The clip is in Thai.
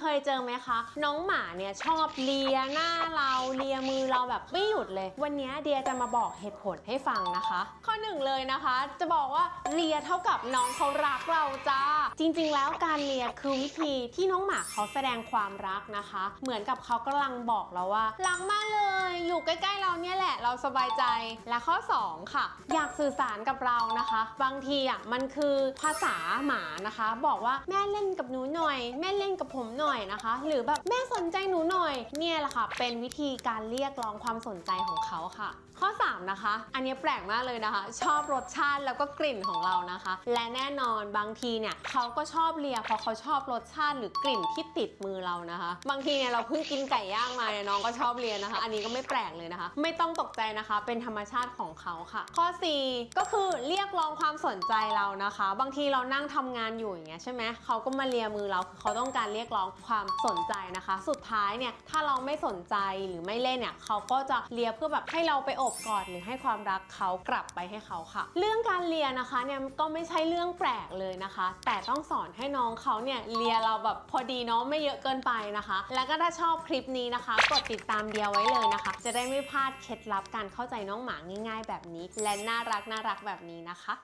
เคยเจอไหมคะ น้องหมาเนี่ยชอบเลียหน้าเราเลียมือเราแบบไม่หยุดเลย วันนี้เดียจะมาบอกเหตุผลให้ฟังนะคะ ข้อหนึ่งเลยนะคะ จะบอกว่าเลียเท่ากับน้องเขารักเราจ้าจริงๆ แล้วการเลียคือวิธีที่น้องหมาเขาแสดงความรักนะคะ เหมือนกับเขากำลังบอกเราว่ารักมากเลยอยู่ใกล้ๆเราเนี่ยแหละเราสบายใจและข้อ 2 ค่ะ อยากสื่อสารกับเรานะคะ บางทีอะมันคือภาษาหมานะคะ บอกว่าแม่เล่นกับหนูหน แม่เล่นกับผมหน่อยนะคะ หรือแบบแม่สนใจหนูหน่อย เนี่ยแหละค่ะ เป็นวิธีการเรียกร้องความสนใจของเขาค่ะ ข้อ 3 นะคะ อันนี้แปลกมากเลยนะคะ ชอบรสชาติแล้วก็กลิ่นของเรานะคะ และแน่นอนบางทีเนี่ยเขาก็ชอบเลียเพราะเขาชอบรสชาติหรือกลิ่นที่ติดมือเรานะคะ บางทีเนี่ยเราเพิ่งกินไก่ย่างมาเนี่ยน้องก็ชอบเลียนะคะ อันนี้ก็ไม่แปลกเลยนะคะ ไม่ต้องตกใจนะคะ เป็นธรรมชาติของเขาค่ะ ข้อ 4 ก็คือเรียกร้องความสนใจเรานะคะ บางทีเรานั่งทำงานอยู่อย่างเงี้ยใช่ไหมเขาก็มาเลียมือเราเขาต้องการเรียกร้องความสนใจนะคะ สุดท้ายเนี่ยถ้าเราไม่สนใจหรือไม่เล่นเนี่ยเขาก็จะเลียเพื่อแบบให้เราไปอบกอดหรือให้ความรักเขากลับไปให้เขาค่ะ เรื่องการเลียนะคะเนี่ยก็ไม่ใช่เรื่องแปลกเลยนะคะ แต่ต้องสอนให้น้องเขาเนี่ยเลียเราแบบพอดีเนาะไม่เยอะเกินไปนะคะ แล้วก็ถ้าชอบคลิปนี้นะคะ กดติดตามเดียวไว้เลยนะคะ จะได้ไม่พลาดเคล็ดลับการเข้าใจน้องหมาง่าย ๆ แบบนี้ และน่ารักน่ารักแบบนี้นะคะ